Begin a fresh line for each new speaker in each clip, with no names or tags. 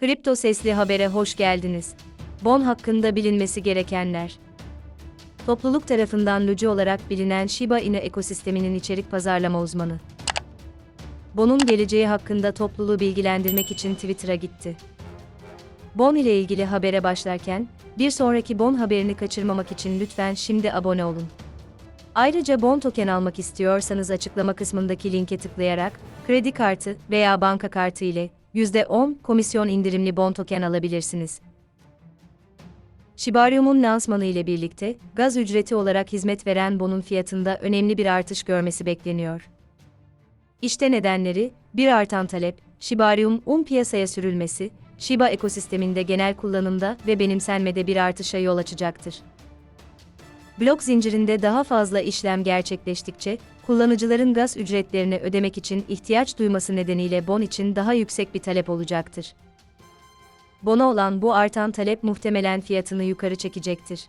Kripto Sesli Haber'e hoş geldiniz. Bon hakkında bilinmesi gerekenler. Topluluk tarafından Lucu olarak bilinen Shiba Inu ekosisteminin içerik pazarlama uzmanı. Bon'un geleceği hakkında topluluğu bilgilendirmek için Twitter'a gitti. Bon ile ilgili habere başlarken, bir sonraki Bon haberini kaçırmamak için lütfen şimdi abone olun. Ayrıca Bon token almak istiyorsanız açıklama kısmındaki linke tıklayarak, kredi kartı veya banka kartı ile %10 komisyon indirimli Bon token alabilirsiniz. Shibarium'un lansmanı ile birlikte, gaz ücreti olarak hizmet veren Bon'un fiyatında önemli bir artış görmesi bekleniyor. İşte nedenleri, bir artan talep, Shibarium un piyasaya sürülmesi, Shiba ekosisteminde genel kullanımda ve benimsenmede bir artışa yol açacaktır. Blok zincirinde daha fazla işlem gerçekleştikçe, kullanıcıların gaz ücretlerini ödemek için ihtiyaç duyması nedeniyle bon için daha yüksek bir talep olacaktır. Bona olan bu artan talep muhtemelen fiyatını yukarı çekecektir.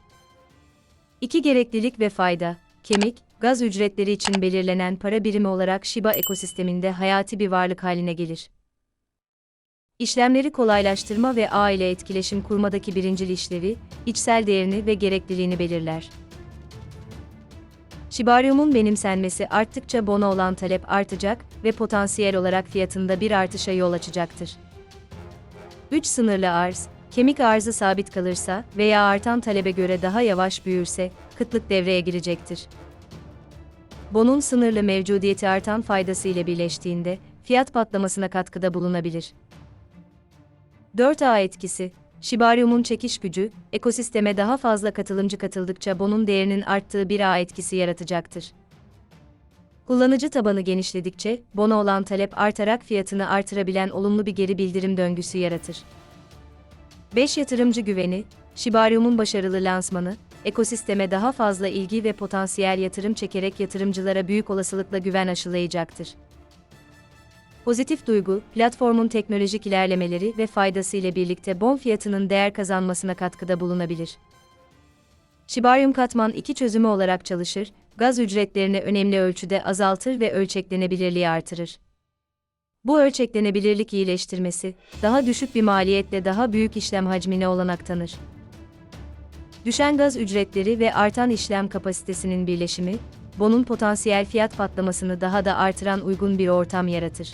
İki gereklilik ve fayda, kemik, gaz ücretleri için belirlenen para birimi olarak Shiba ekosisteminde hayati bir varlık haline gelir. İşlemleri kolaylaştırma ve ağ ile etkileşim kurmadaki birincil işlevi, içsel değerini ve gerekliliğini belirler. Shibarium'un benimsenmesi arttıkça bona olan talep artacak ve potansiyel olarak fiyatında bir artışa yol açacaktır. 3 sınırlı arz, kemik arzı sabit kalırsa veya artan talebe göre daha yavaş büyürse, kıtlık devreye girecektir. Bonun sınırlı mevcudiyeti artan faydası ile birleştiğinde, fiyat patlamasına katkıda bulunabilir. 4A etkisi, Shibarium'un çekiş gücü, ekosisteme daha fazla katılımcı katıldıkça bonun değerinin arttığı bir ağ etkisi yaratacaktır. Kullanıcı tabanı genişledikçe, bona olan talep artarak fiyatını artırabilen olumlu bir geri bildirim döngüsü yaratır. 5 Yatırımcı güveni, Shibarium'un başarılı lansmanı, ekosisteme daha fazla ilgi ve potansiyel yatırım çekerek yatırımcılara büyük olasılıkla güven aşılayacaktır. Pozitif duygu, platformun teknolojik ilerlemeleri ve faydası ile birlikte bon fiyatının değer kazanmasına katkıda bulunabilir. Shibarium katman 2 çözümü olarak çalışır, gaz ücretlerini önemli ölçüde azaltır ve ölçeklenebilirliği artırır. Bu ölçeklenebilirlik iyileştirmesi, daha düşük bir maliyetle daha büyük işlem hacmine olanak tanır. Düşen gaz ücretleri ve artan işlem kapasitesinin birleşimi, bonun potansiyel fiyat patlamasını daha da artıran uygun bir ortam yaratır.